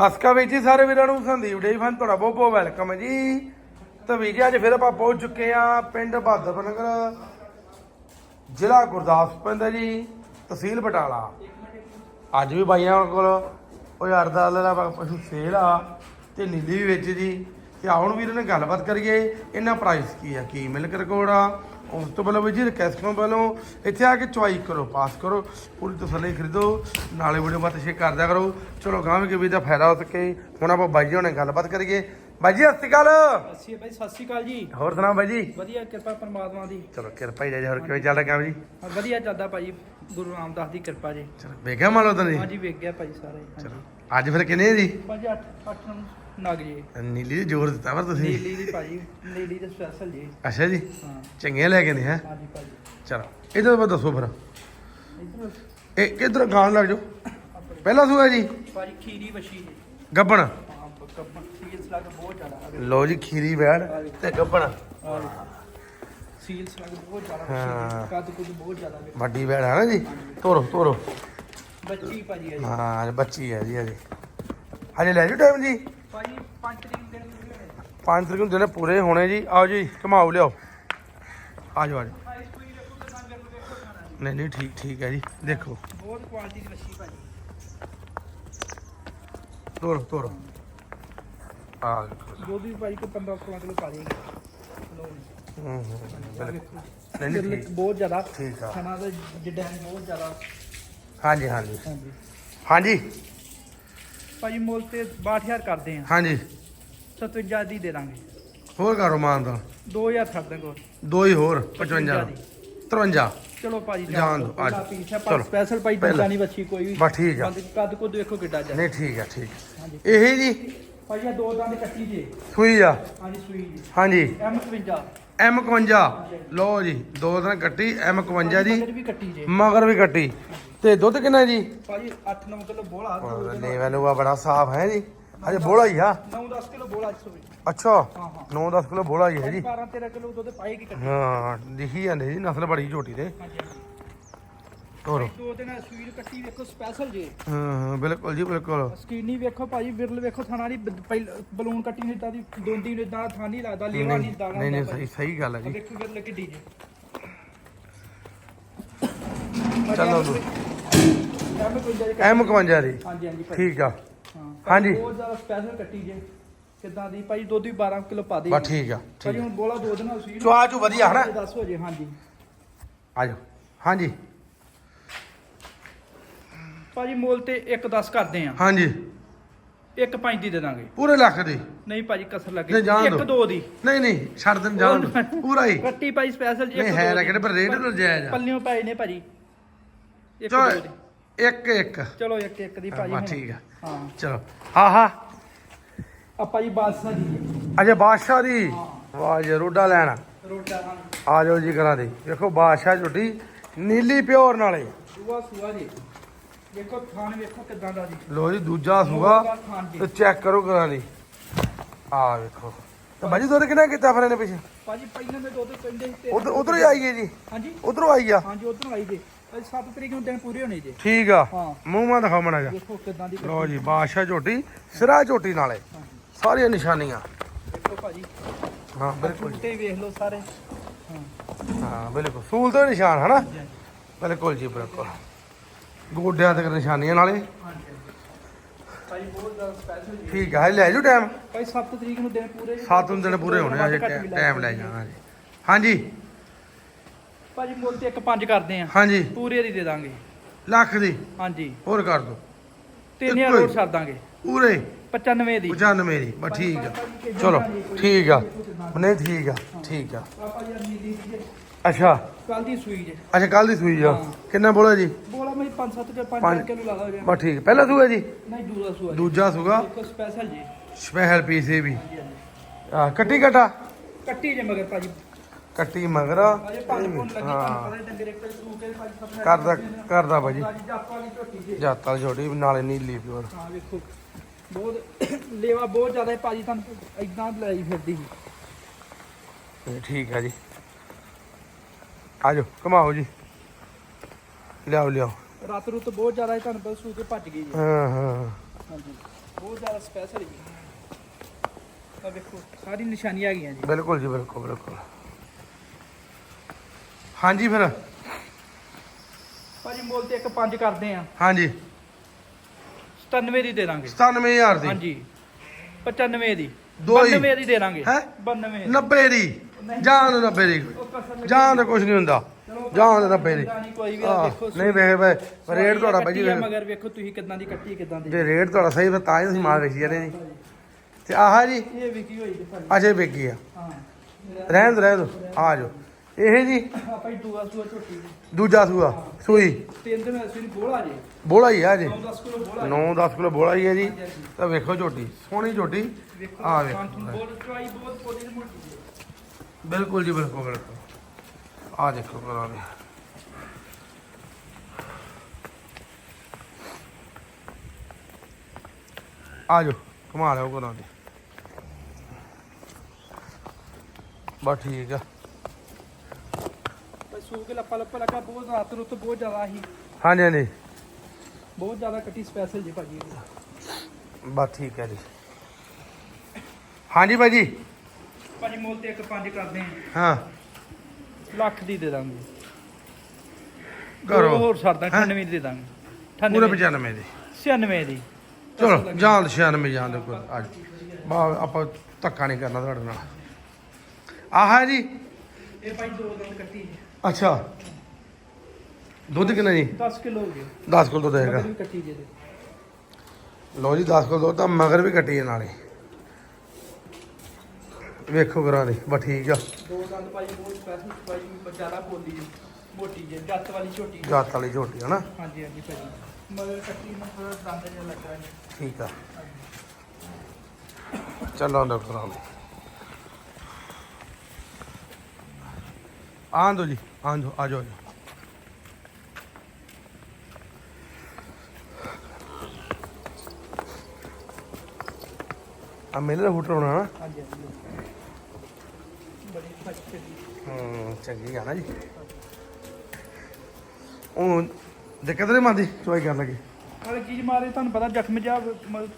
ਹਸਕਾ ਵਿੱਚ ਜੀ ਸਾਰੇ ਵੀਰਾਂ ਨੂੰ ਸੰਦੀਪ ਡੇ ਫਨ, ਤੁਹਾਡਾ ਬਹੁਤ ਬਹੁਤ ਵੈਲਕਮ ਹੈ ਜੀ। ਤਾਂ ਵੀਰ ਜੀ, ਅੱਜ ਫਿਰ ਆਪਾਂ ਪਹੁੰਚ ਚੁੱਕੇ ਆ ਪਿੰਡ ਬਹਾਦਰਪੁਰ ਨਗਰ, ਜ਼ਿਲ੍ਹਾ ਗੁਰਦਾਸਪੁਰ ਪੈਂਦਾ ਜੀ, ਤਹਿਸੀਲ ਬਟਾਲਾ। ਅੱਜ ਵੀ ਬਾਈਆਂ ਕੋਲ, ਉਹ ਯਾਰ ਦਾ ਦਾ ਪਸ਼ੂ ਸੇਲ ਆ, ਤੇ ਨੀਲੀ ਵੀ ਵਿੱਚ ਜੀ ਤੇ ਆਉਣ ਵੀਰ ਨੇ ਗੱਲਬਾਤ ਕਰੀਏ, ਇਹਨਾਂ ਪ੍ਰਾਈਸ ਕੀ ਆ, ਕੀ ਮਿਲਕ ਰਿਕਾਰਡ ਆ ਉਸ ਤੋਂ ਪਹਿਲਾਂ ਵੀ ਜੀ ਰਿਕਵੈਸਟ ਪਹਿਲਾਂ ਇੱਥੇ ਆ ਕੇ ਚੁਆਈ ਕਰੋ ਪਾਸ ਕਰੋ ਪੂਰੀ ਤਸੱਲੀ ਖਰੀਦੋ ਨਾਲੇ ਵੀਡੀਓ ਬਾਤ ਸ਼ੇਅਰ ਕਰਦਿਆ ਕਰੋ। ਚਲੋ ਗਾਂਵ ਕੇ ਵੀ ਦਾ ਫਾਇਦਾ ਹੋ ਸਕੇ। ਹੁਣ ਆਪਾਂ ਬਾਈ ਜੀ ਹੁਣੇ ਗੱਲਬਾਤ ਕਰੀਏ। ਬਾਈ ਜੀ ਸਤਿ ਸ਼੍ਰੀ ਅਕਾਲ। ਅਸੀਂ ਬਾਈ ਸਤਿ ਸ਼੍ਰੀ ਅਕਾਲ ਜੀ। ਹੋਰ ਸੁਣਾਓ ਬਾਈ ਜੀ? ਵਧੀਆ ਕਿਰਪਾ ਪਰਮਾਤਮਾ ਦੀ। ਚਲੋ ਕਿਰਪਾ ਹੀ ਜੀ ਹੋਰ ਕਿਵੇਂ ਚੱਲ ਰਿਹਾ ਕੰਮ ਜੀ? ਹਾਂ, ਵਧੀਆ ਚੱਲਦਾ ਭਾਈ ਗੁਰੂ ਰਾਮਦਾਸ ਦੀ ਕਿਰਪਾ ਜੀ। ਚਲੋ ਵੇਖਿਆ ਮੰਨ ਲਓ ਤਾਂ ਜੀ ਹਾਂਜੀ ਵੇਖ ਗਿਆ ਸਾਰੇ ਚਲੋ ਅੱਜ ਫਿਰ ਕਿੰਨੇ ਜੀ? ਭਾਜੀ 8 8 ਨਗ ਜੀ। ਨੀਲੀ ਜੀ ਜ਼ੋਰ ਦਿੱਤਾ ਪਰ ਤੁਸੀਂ? ਨੀਲੀ ਦੀ ਭਾਜੀ ਨੀਲੀ ਦੇ ਸਪੈਸ਼ਲ ਜੀ। ਅੱਛਾ ਜੀ ਹਾਂ। ਚੰਗੀਆਂ ਲੈ ਕੇ ਨੇ ਹੈ? ਹਾਂਜੀ ਭਾਜੀ। ਚਲੋ ਇਹਦਾ ਦੱਸੋ ਫਿਰ। ਇਧਰ ਇਹ ਕਿਧਰ ਗਾਣ ਲੱਗ ਜਾਓ? ਪਹਿਲਾ ਸੂਆ ਜੀ। ਭਾਜੀ ਖੀਰੀ ਵਸ਼ੀ ਜੀ। ਗੱਬਣ। ਹਾਂ ਕੱਪੜ ਸੀਲਸ ਲੱਗ ਬਹੁਤ ਜ਼ਿਆਦਾ ਲੋ ਜੀ ਖੀਰੀ ਬੈੜ ਤੇ ਗੱਬਣ। ਸੀਲਸ ਲੱਗ ਬਹੁਤ ਜ਼ਿਆਦਾ ਹਾਂ। ਵਸ਼ੀ ਕੱਦ ਕੁੱਦ ਬਹੁਤ ਜ਼ਿਆਦਾ। ਵੱਡੀ ਬੈੜ ਹੈ ਨਾ ਜੀ? ਤੋਰੋ ਤੋਰੋ ਬੱਚੀ ਭਾਜੀ ਹੈ ਜੀ। ਹਾਂ ਬੱਚੀ ਹੈ ਜੀ ਹਜੇ ਹਜੇ ਲੈ ਜਾਓ ਟਾਈਮ ਜੀ। ਭਾਜੀ 5 ਤਰੀਕ ਪੂਰੇ। ਪੰਜ ਤਰੀਕ ਨੂੰ ਦਿਨ ਪੂਰੇ ਹੋਣੇ ਜੀ। ਆਓ ਜੀ ਘਮਾਓ ਲਿਆਓ। ਆ ਜਾਓ ਆ ਜਾਓ। ਭਾਈ ਸੂਈ ਦੇਖੋ ਤੇ ਸੰਗ ਨੂੰ ਦੇਖੋ ਖਾਣਾ ਜੀ। ਨਹੀਂ ਨਹੀਂ ਠੀਕ ਠੀਕ ਹੈ ਜੀ। ਦੇਖੋ। ਬਹੁਤ ਕੁਆਲਿਟੀ ਦੀ ਵਸ਼ੀ ਭਾਜੀ ਤੋਰੋ ਤੋਰੋ। ਆ ਦੇਖੋ। ਦੁੱਧ ਵੀ ਭਾਈ ਕੋ 15 16 ਕਿਲੋ ਪਾ ਦੇਗੀ ਲੋ ਹੂੰ ਹੂੰ। ਬਿਲਕੁਲ ਨਹੀਂ ਨਹੀਂ ਠੀਕ। ਬਹੁਤ ਜ਼ਿਆਦਾ। ਠੀਕ ਆ। ਖਾਣਾ ਦਾ ਜਿੱਦਾਂ ਬਹੁਤ ਜ਼ਿਆਦਾ। ਹਾਂਜੀ ਹਾਂਜੀ। ਹਾਂਜੀ। ਹਾਂਜੀ। ਭਾਜੀ ਮੁੱਲ ਤੇ 62000 ਕਰਦੇ ਆ। ਹਾਂਜੀ। 57 ਦੀ ਦੇ ਦਾਂਗੇ। ਹੋਰ ਕਰੋ ਮਾਨ ਦਾ। 2000 ਛੱਡ ਦਾਂਗੇ ਹੋਰ। ਦੋ ਹੀ ਹੋਰ 55 ਦੀ। 53 ਚਲੋ ਭਾਜੀ ਜਾਣ ਦਿਓ, ਆ ਜਾਓ। ਪੀਛਾ ਚਲੋ। ਸਪੈਸ਼ਲ ਭਾਈ ਪਹਿਲਾਂ। ਨਹੀਂ ਬੱਚੀ ਕੋਈ ਵੀ। ਬਸ ਠੀਕ ਆ। ਬੰਦ ਕੱਦ ਕੁੱਦ ਦੇਖੋ ਕਿੱਡਾ ਜਾ ਨਹੀਂ ਠੀਕ ਹੈ ਠੀਕ ਇਹ ਜੀ। ਭਾਜੀ ਆਹ ਦੋ ਦੰਦ ਕੱਟੀ ਜੇ। ਸੂਈ ਆ। ਹਾਂਜੀ ਸੂਈ ਜੀ। ਹਾਂਜੀ। M52 M51 ਲਓ ਜੀ ਦੋ ਦਿਨ ਕੱਟੀ M51 ਜੀ ਮਗਰ ਵੀ ਕੱਟੀ ਜੇ। ਮਗਰ ਵੀ ਕੱਟੀ। ਤੇ ਦੁੱਧ ਕਿੰਨਾ ਜੀ? ਭਾਜੀ 8-9 ਕਿਲੋ ਬੋਲਾ ਨੂਆ ਬੜਾ ਸਾਫ਼ ਹੈ ਜੀ। ਅਜੇ ਬੋਲਾ ਹੀ ਆ। 9-10 ਕਿਲੋ ਬੋਲਾ 100 ਵੀ। ਅੱਛਾ। ਹਾਂ ਹਾਂ। 9-10 ਕਿਲੋ ਬੋਲਾ ਹੀ ਹੈ ਜੀ। 12-13 ਕਿਲੋ ਦੁੱਧ ਪਾਏਗੀ ਕੱਟੀ। ਹਾਂ ਦਿਖੀ ਜਾਂਦੇ ਜੀ ਨਸਲ ਬੜੀ ਝੋਟੀ ਤੇ। ਤੋਰੋ ਦੋ ਦਿਨ ਸੂਈ ਕੱਟੀ ਵੇਖੋ ਸਪੈਸ਼ਲ ਜੇ। ਹਾਂ ਹਾਂ, ਬਿਲਕੁਲ ਜੀ ਬਿਲਕੁਲ। ਸਕੀਨੀ ਵੇਖੋ ਭਾਜੀ ਵਿਰਲ ਵੇਖੋ ਥਾਣਾ ਦੀ ਬ- ਬਲੂਨ ਕੱਟੀ ਨਹੀਂ ਤਾਂ ਦੀ ਦੋਂਦੀ ਨੇ ਦਾ ਥਾਂ ਨਹੀਂ ਲੱਗਦਾ ਲੀਵਾ ਨਹੀਂ ਦਾਣਾ ਨਹੀਂ ਨਹੀਂ ਸਹੀ ਸਹੀ ਗੱਲ ਹੈ ਜੀ। ਵੇਖੋ ਵਿਰਲ ਕਿੱਡੀ ਜੇ। ਚਲੋ ਜੀ। ਐਮ ਕੋਈ ਜੇ M51 ਦੀ। ਹਾਂਜੀ ਹਾਂਜੀ ਭਾਈ। ਠੀਕ ਆ। ਹਾਂ ਹਾਂਜੀ। ਬਹੁਤ ਜ਼ਿਆਦਾ ਸਪੈਸ਼ਲ ਕੱਟੀ ਜੇ। ਕਿੱਦਾਂ ਦੀ? ਭਾਈ ਦੁੱਧ ਵੀ 12 ਕਿਲੋ ਪਾ ਦੇ ਬਸ ਠੀਕ ਆ ਠੀਕ ਹੁਣ ਬੋਲਾ ਦੋ ਦਿਨ ਸੀ ਚੁਆ ਚੂ ਵਧੀਆ ਹਨਾ? ਦੱਸ ਹੋ ਜੇ ਹਾਂਜੀ। ਆ ਜਾਓ। ਹਾਂਜੀ। ਭਾਜੀ ਮੁੱਲ ਤੇ 1 10 ਕਰਦੇ ਆ। ਹਾਂਜੀ। 1 5 ਦੀ ਦੇ ਦਾਂਗੇ। ਪੂਰੇ ਲੱਖ ਦੀ? ਨਹੀਂ ਭਾਜੀ ਕਸਰ ਲੱਗੇ। ਨਹੀਂ, ਜਾਣ 1 ਦਿਓ। 2 ਦੀ। ਨਹੀਂ ਨਹੀਂ ਛੱਡ ਦੇਣ ਜਾਣ ਦਿਓ। ਪੂਰਾ ਹੀ। ਕੱਟੀ ਭਾਈ ਸਪੈਸ਼ਲ ਨਹੀਂ ਹੈ ਨਾ ਕਿਹੜੇ ਪਰ ਰੇਟ ਨਾ ਜਾਇਜ਼ ਆ। ਪੱਲਿਓਂ ਪਏ ਨੇ ਭਾਜੀ। ਇੱਕ ਚਲੋ ਦੋ ਦੀ। ਇੱਕ ਇੱਕ। ਚਲੋ ਇੱਕ ਇੱਕ ਦੀ ਭਾਜੀ ਬਸ ਹੁਣ। ਠੀਕ ਆ। ਹਾਂ। ਚਲੋ। ਹਾਂ ਹਾਂ। ਆਪਾਂ ਜੀ ਬਾਦਸ਼ਾਹ ਦੀ ਅਜੇ ਬਾਦਸ਼ਾਹ ਦੀ? ਵਾਹ ਜੀ ਰੋਡਾ ਲੈਣਾ। ਰੋਟਾ ਹਾਂ। ਆ ਜਾਓ ਜੀ ਕਰਾਂ ਦੇ। ਵੇਖੋ ਬਾਦਸ਼ਾਹ ਝੁੱਟੀ ਨੀਲੀ ਪਿਓਰ ਨਾਲੇ। ਸੂਆ ਸੂਆ ਜੀ। ਵੇਖੋ ਥਾਣ ਵੇਖੋ ਕਿਦਾਂ ਦਾ ਜੀ। ਲੋ ਜੀ ਦੂਜਾ ਜੀ ਤੇ ਚੈੱਕ ਕਰੋ ਕਰਾਂ ਦੀ ਆ ਵੇਖੋ। ਤੇ ਬਾਜੀ ਦੁੱਧ ਕਿੰਨਾ ਕੀਤਾ ਫਿਰ ਇਹਨੇ ਪਿੱਛੇ? ਭਾਜੀ ਪਹਿਲਾਂ ਦੇ ਦੁੱਧ ਸੀ ਤੇ ਉਧਰ ਉਧਰ ਹੀ ਆਈਏ ਜੀ? ਹਾਂਜੀ। ਉਧਰੋਂ ਆਈ ਆ? ਹਾਂਜੀ ਉਧਰੋਂ ਆਈ ਜੇ। ਅੱਜ 7 ਤਰੀਕ ਨੂੰ ਦਿਨ ਪੂਰੇ ਹੋਣੇ ਜੇ। ਠੀਕ ਆ। ਹਾਂ। ਮੂੰਹ ਮਾ ਦਿਖਾ ਮਣਾ ਜਾ ਵੇਖੋ ਕਿਦਾਂ ਦੀ ਲੋ ਜੀ ਬਾਦਸ਼ਾਹ ਝੋਟੀ ਸਿਰਾ ਝੋਟੀ ਨਾਲੇ। ਸਾਰੀਆਂ ਨਿਸ਼ਾਨੀਆਂ। ਵੇਖੋ ਭਾਜੀ। ਹਾਂ ਬਿਲਕੁਲ ਝੂਟੇ ਵੇਖ ਲਓ ਸਾਰੇ। ਹਾਂ। ਹਾਂ ਬਿਲਕੁਲ। ਸੂਲ ਤੋਂ ਨਿਸ਼ਾਨ ਹਨਾ। ਬਿਲਕੁਲ ਜੀ ਬਿਲਕੁਲ। ਗੋਡਿਆਂ ਤੇ ਨਿਸ਼ਾਨੀਆਂ ਨਾਲੇ। ਹਾਂਜੀ ਭਾਈ ਬਹੁਤ ਜ਼ਿਆਦਾ ਸਪੈਸ਼ਲ ਜੀ ਠੀਕ ਆ ਹਜੇ ਲੈ ਜਾਓ ਟਾਈਮ ਭਾਈ 7 ਤਰੀਕ ਨੂੰ ਦਿਨ ਪੂਰੇ ਜੀ। ਸੱਤ ਨੂੰ ਦਿਨ ਪੂਰੇ ਹੋਣੇ ਆ ਹਜੇ ਟਾਈਮ ਲੈ ਜਾਣਾ ਜੀ। ਹਾਂਜੀ। ਭਾਜੀ ਮੁੱਲ ਤੇ 1 5 ਕਰਦੇ ਆ। ਹਾਂਜੀ। ਪੂਰੇ ਦੀ ਦੇ ਦਾਂਗੇ। ਲੱਖ ਦੀ? ਹਾਂਜੀ। ਹੋਰ ਕਰ ਦੋ। 3000 ਇੱਕੋ ਹੀ। ਹੋਰ ਛੱਡ ਦਾਂਗੇ। ਪੂਰੇ? 95 ਦੀ। 95 ਦੀ। ਬਸ ਠੀਕ ਆ। ਚਲੋ ਠੀਕ ਆ। ਨਹੀਂ ਠੀਕ ਆ। ਠੀਕ ਆ। ਜੀ ਅੱਛਾ। ਕੱਲ ਦੀ ਸੂਈ ਜੇ। ਅੱਛਾ ਕੱਲ ਦੀ ਸੂਈ ਆ। ਕਿੰਨਾ ਬੋਲਾ ਜੀ? ਬੋਲਾ ਮੈਂ 5-7 ਤੇ 5 ਪੰਜ। ਕਿਲੋ ਲਾ ਲਾ ਜੇ। ਬਸ ਠੀਕ ਪਹਿਲਾ ਸੂਆ ਜੀ? ਨਹੀਂ ਦੂਰਾ ਸੂਆ ਜੀ। ਦੂਜਾ ਸੂਗਾ ਸਪੈਸ਼ਲ ਜੀ। ਸਪੈਸ਼ਲ ਪੀਸ ਇਹ ਵੀ। ਆ ਕੱਟੀ ਕਟਾ ਕੱਟੀ ਜੇ ਮਗਰ ਭਾਜੀ। ਕੱਟੀ ਮਗਰ। ਲੱਗੀ ਕੇ ਕਰਦਾ ਕਰਦਾ ਭਾਜੀ ਜਾਤਾਂ ਦੀ ਛੋਟੀ ਨਾਲੇ ਨੀਲੀ ਪਿਓਰ। ਹਾਂ ਵੇਖੋ। ਬਹੁਤ ਲੇਵਾ ਬਹੁਤ ਜ਼ਿਆਦਾ ਹੈ ਭਾਜੀ ਤੁਹਾਨੂੰ ਇਦਾਂ ਲਈ ਫਿਰਦੀ ਸੀ ਠੀਕ ਹੈ ਜੀ। ਆਜੋ ਕਮਾਓ ਜੀ। ਲਿਆਓ ਲਿਆਓ। ਰਾਤ ਰੁੱਤ ਬਹੁਤ ਜ਼ਿਆਦਾ ਹੈ ਤੁਹਾਨੂੰ ਪਤਾ ਸੂ ਕੇ ਭੱਜ ਗਈ ਜੀ। ਹਾਂ ਹਾਂ। ਹਾਂਜੀ। ਬਹੁਤ ਜ਼ਿਆਦਾ ਸਪੈਸ਼ਲ ਜੀ। ਆ ਵੇਖੋ ਸਾਰੀ ਨਿਸ਼ਾਨੀਆਂ ਆ ਗਈਆਂ ਜੀ। ਬਿਲਕੁਲ ਜੀ ਬਿਲਕੁਲ ਬਿਲਕੁਲ। ਹਾਂਜੀ ਫਿਰ। ਭਾਜੀ ਮੁੱਲ ਤੇ ਇੱਕ ਪੰਜ ਕਰਦੇ ਆ ਹਾਂਜੀ। 97 ਦੀ ਦੇ ਦਾਂਗੇ। 97000 ਦੀ। ਹਾਂਜੀ। 95 ਦੀ। ਦੋ ਹੀ। 92 ਦੀ ਦੇ ਦਾਂਗੇ। ਹੈਂ? 92 ਦੀ। 90 ਦੀ। ਜਾਨ 90 ਦੀ ਉਹ ਕਸਰ ਜਾਨ ਦਾ ਕੁਝ ਨਹੀਂ ਹੁੰਦਾ। ਜਾਨ 90 ਦੀ ਨਹੀਂ ਕੋਈ ਵੀ ਆ ਆਹ, ਦੇਖੋ ਨਹੀਂ ਵੇਖ ਵੇ ਰੇਟ ਤੁਹਾਡਾ ਭਾਈ ਜੀ ਕੱਟੀ ਆ ਮਗਰ ਵੇਖੋ ਤੁਸੀਂ ਕਿਦਾਂ ਦੀ ਕੱਟੀ ਕਿਦਾਂ ਦੀ। ਜੇ ਰੇਟ ਤੁਹਾਡਾ ਸਹੀ ਫਿਰ ਤਾਂ ਹੀ ਤੁਸੀਂ ਮਾਲ ਵੇਚੀ ਜਾਂਦੇ ਜੀ। ਤੇ ਆਹ ਜੀ ਇਹ ਵਿਕੀ ਹੋਈ ਜੀ ਭਾਜੀ ਅਜੇ ਵੇਗੀ ਆ। ਹਾਂ। ਰਹਿਣ ਦੋ ਰਹਿਣ ਦੋ। ਆ ਜਾਓ। ਇਹ ਜੀ ਆਪਾਂ ਦੂਆ ਸੂਆ ਝੋਟੀ ਦੀ ਦੂਜਾ ਸੂਆ ਸੂਈ। ਤਿੰਨ ਦਿਨ ਅਸੀਂ ਬੋਲਾ ਜੀ। ਬੋਲਾ ਹੀ ਆ ਜੀ। 9-10 ਕਿਲੋ ਬੋਲਾ 9-10 ਕਿਲੋ ਬੋਲਾ ਹੀ ਹੈ ਜੀ। ਤਾਂ ਵੇਖੋ ਝੋਟੀ ਸੋਹਣੀ ਝੋਟੀ। ਆ ਵੇਖੋ। ਬਹੁਤ ਚਵਾਈ ਬਹੁਤ ਪੋਲੀ ਦੀ ਮੋਟੀ ਬਿਲਕੁਲ ਜੀ ਬਿਲਕੁਲ ਬਿਲਕੁਲ। ਆ ਦੇਖੋ ਕਰਾਂ ਦੇ ਆ ਜਾਓ ਘੁਮਾ ਲਿਓ ਕਰਾਂ ਦੇ ਬਸ ਠੀਕ ਆ। ਭਾਈ ਸੂ ਕੇ ਲੱਪਾ ਲੱਪਾ ਲੱਗਾ ਬਹੁਤ ਰਾਤ ਰੁੱਤ ਬਹੁਤ ਜ਼ਿਆਦਾ ਸੀ। ਹਾਂਜੀ ਹਾਂਜੀ। ਬਹੁਤ ਜ਼ਿਆਦਾ ਕੱਟੀ ਸਪੈਸ਼ਲ ਜੀ ਭਾਜੀ। ਇਹਦੀ। ਬਸ ਠੀਕ ਹੈ ਜੀ। ਹਾਂਜੀ ਭਾਈ ਜੀ। ਭਾਜੀ ਮੁੱਲ ਤੇ ਇੱਕ ਪੰਜ ਕਰਦੇ ਆ ਹਾਂ। ਲੱਖ ਦੀ ਦੇ ਦਾਂਗੇ। ਕਰੋ ਦੋ ਹੋਰ ਛੱਡਦਾ ਹੈਂ? 98 ਦੀ ਦੇ ਦਾਂਗੇ। ਪੂਰੇ 98 95 ਦੀ। 96 ਦੀ। ਚਲੋ ਜਾਨ 96 ਜਾਨ ਦੇ ਕੋਲ। ਅੱਜ। ਬਾ ਆਪਾਂ ਧੱਕਾ ਨਹੀਂ ਕਰਨਾ ਤੁਹਾਡੇ ਨਾਲ। ਆਹ ਹੈ ਜੀ। ਇਹ ਭਾਈ ਦੋ ਦਿਨ ਕੱਟੀ ਜੀ। ਅੱਛਾ। ਦੁੱਧ ਕਿੰਨਾ ਜੀ? 10 ਕਿਲੋ ਹੋ ਗਏ 10 ਕਿਲੋ ਦੁੱਧ ਹੈਗਾ। ਮਗਰ ਵੀ ਕੱਟੀ ਜੇ ਦੇ ਲਓ ਜੀ 10 ਕਿਲੋ ਦੁੱਧ ਤਾਂ ਮਗਰ ਵੀ ਕੱਟੀ ਹੈ ਨਾਲੇ। ਵੇਖੋ ਕਰਾਂ ਦੇ ਬਸ ਠੀਕ ਆ। ਦੋ ਦੰਦ ਭਾਈ ਬਹੁਤ ਸਪੈਸ਼ਲ ਭਾਈ ਜ਼ਿਆਦਾ ਬੋਲੀ ਜੀ ਮੋਟੀ ਜੇ ਜੱਤ ਵਾਲੀ ਛੋਟੀ ਜੀ। ਜਾਤ ਵਾਲੀ ਝੋਟੀ ਹਨਾ? ਹਾਂਜੀ ਹਾਂਜੀ ਮਗਰ ਕੱਟੀ ਨੂੰ ਥੋੜਾ ਦੰਦ ਜਿਹਾ ਲੱਗਾ ਜੀ। ਠੀਕ ਆ। ਚੱਲੋ ਕਰਾਂ ਦੇ ਆਂ ਦੋ ਜੀ ਆਂ ਦੋ ਆ ਜਾਓ ਆ ਜਾਓ। ਆ ਮੇਲੇ ਦਾ ਫੁੱਟ ਹੋਣਾ ਨਾ ਹਾਂਜੀ ਹਾਂਜੀ। ਹੂੰ ਚੰਗੀ ਆ ਨਾ ਜੀ। ਉਹ ਦਿੱਕਤ ਨਹੀਂ ਮੰਦੀ ਚੋਈ ਕਰ ਲਗੇ। ਨਾਲੇ ਚੀਜ਼ ਮਾਰੇ ਤੁਹਾਨੂੰ ਪਤਾ ਜ਼ਖਮ ਜਾ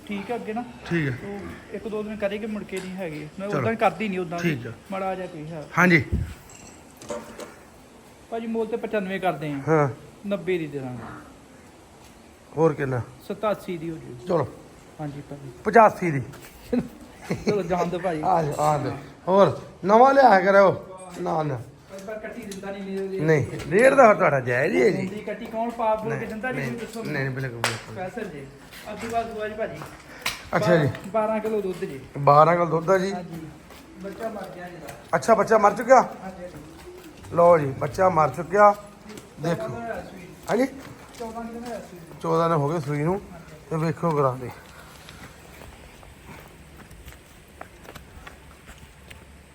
ਠੀਕ ਹੈ ਅੱਗੇ ਨਾ? ਠੀਕ ਹੈ ਉਹ ਇੱਕ ਦੋ ਦਿਨ ਕਰੇਗੇ ਮੁੜ ਕੇ ਨਹੀਂ ਹੈਗੇ। ਮੈਂ। ਉਦਾਂ ਕਰਦੀ ਨਹੀਂ ਉਦਾਂ ਠੀਕ ਹੈ। ਮੜਾ ਜਾ ਕੋਈ ਹੈ। ਹਾਂਜੀ। ਭਾਜੀ ਮੋਲ ਤੇ 95 ਕਰਦੇ ਆ। ਹਾਂ। 90 ਦੀ ਦੇ ਦਾਂਗੇ ਹੋਰ ਕਿੰਨਾ? 87 ਦੀ ਹੋ ਜੂ। ਚਲੋ। ਹਾਂਜੀ ਭਾਜੀ। 85 ਦੀ। ਚਲੋ ਜਾਣ ਦੋ ਭਾਜੀ ਆ ਜਾ ਆ ਜਾ ਹੋਰ ਨਵਾਂ ਲਿਆ ਕਰਿਓ। ਨਾ ਨਾ। ਪਰ ਕੱਟੀ ਦਿੰਦਾ ਨਹੀਂ ਨਹੀਂ ਰੇਟ ਦਾ ਤੁਹਾਡਾ ਜਾਇਜ਼ ਹੀ ਹੈ ਜੀ। ਦੀ ਕੱਟੀ ਕੌਣ ਪਾ ਬੋਲ ਕੇ ਦਿੰਦਾ ਨਹੀਂ ਜੀ ਦੱਸੋ। ਨਹੀਂ ਬਿਲਕੁਲ ਬਿਲਕੁਲ। ਸਪੈਸ਼ਲ ਜੀ ਅੱਧੀ ਬਾਤ ਦੁਆ ਜੀ ਭਾਜੀ। ਅੱਛਾ ਜੀ। 12 ਕਿਲੋ ਦੁੱਧ ਜੀ। 12 ਕਿਲੋ ਦੁੱਧ ਆ ਜੀ। ਹਾਂਜੀ। ਬੱਚਾ ਮਰ ਗਿਆ ਜੀ ਦਾ। ਅੱਛਾ ਬੱਚਾ ਮਰ ਚੁੱਕਿਆ? ਹਾਂਜੀ ਲਓ ਜੀ ਬੱਚਾ ਮਰ ਚੁੱਕਿਆ। ਦੇਖੋ ਹਾਂਜੀ। 14 ਕਿਲੋ ਹੈ ਸੂਈ 14 ਦਿਨ ਹੋ ਗਏ ਸੂਈ ਨੂੰ। ਤੇ ਵੇਖੋ ਕਰਾਂ ਦੇ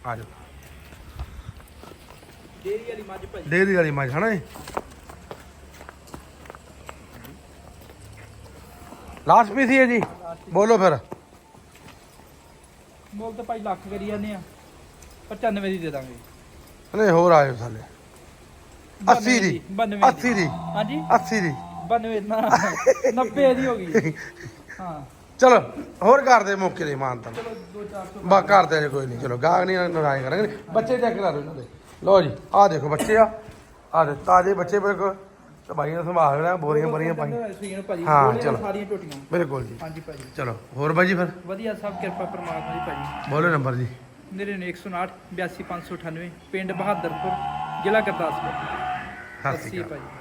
ਆ ਜਾਓ ਡੇਰੀ ਵਾਲੀ ਮੱਝ ਭਾਜੀ ਡੇਰੀ ਵਾਲੀ ਮੱਝ ਹਨਾ ਜੀ? ਲਾਸਟ ਪੀਸ ਹੀ ਹੈ ਜੀ। ਬੋਲੋ ਫਿਰ। ਮੁੱਲ ਤਾਂ ਭਾਈ ਲੱਖ ਕਰੀ ਜਾਂਦੇ ਆ। 95 ਦੀ ਦੇ ਦਾਂਗੇ। ਨਹੀਂ ਹੋਰ ਆਇਓ ਥੱਲੇ 80 ਦੀ। 92 80 ਦੀ। ਹਾਂਜੀ? 80 ਦੀ। 92 ਨਾ 90 ਦੀ ਹੋ ਗਈ। ਹਾਂ। ਚਲੋ ਹੋਰ ਕਰ ਦੇ ਮੌਕੇ ਦੇ ਮਾਨਤਾ ਚਲੋ 2-400 ਬਾ ਕਰਦੇ ਜੇ ਕੋਈ ਨਹੀਂ। ਚਲੋ ਗਾਹਕ ਨਹੀਂ ਨਾਰਾਜ਼ ਕਰਾਂਗੇ। ਬੱਚੇ ਚੈੱਕ ਕਰਾ ਦਿਓ ਇਹਨਾਂ ਦੇ। ਲਓ ਜੀ ਆਹ ਦੇਖੋ ਬੱਚੇ ਆ। ਦੇ ਤਾਜ਼ੇ ਬੱਚੇ ਬਿਲਕੁਲ ਤੇ ਬਾਈ ਨੇ ਸੰਭਾਲ ਲੈਣਾ ਬੋਰੀਆਂ ਬੋਰੀਆਂ ਪਾਈ ਹਾਂ, ਚਲੋ। ਸਾਰੀਆਂ ਟੋਟੀਆਂ। ਬਿਲਕੁਲ ਜੀ। ਹਾਂਜੀ ਭਾਜੀ। ਚਲੋ ਹੋਰ ਜੀ ਫਿਰ? ਵਧੀਆ ਸਭ ਕਿਰਪਾ ਪਰਮਾਤਮਾ ਦੀ ਭਾਜੀ। ਬੋਲੋ ਨੰਬਰ ਜੀ। ਮੇਰੇ ਨੇ 159 82598 ਪਿੰਡ ਬਹਾਦਰਪੁਰ ਜ਼ਿਲ੍ਹਾ ਗੁਰਦਾਸਪੁਰ। ਸਤਿ ਸ਼੍ਰੀ 80 ਅਕਾਲ। ਭਾਜੀ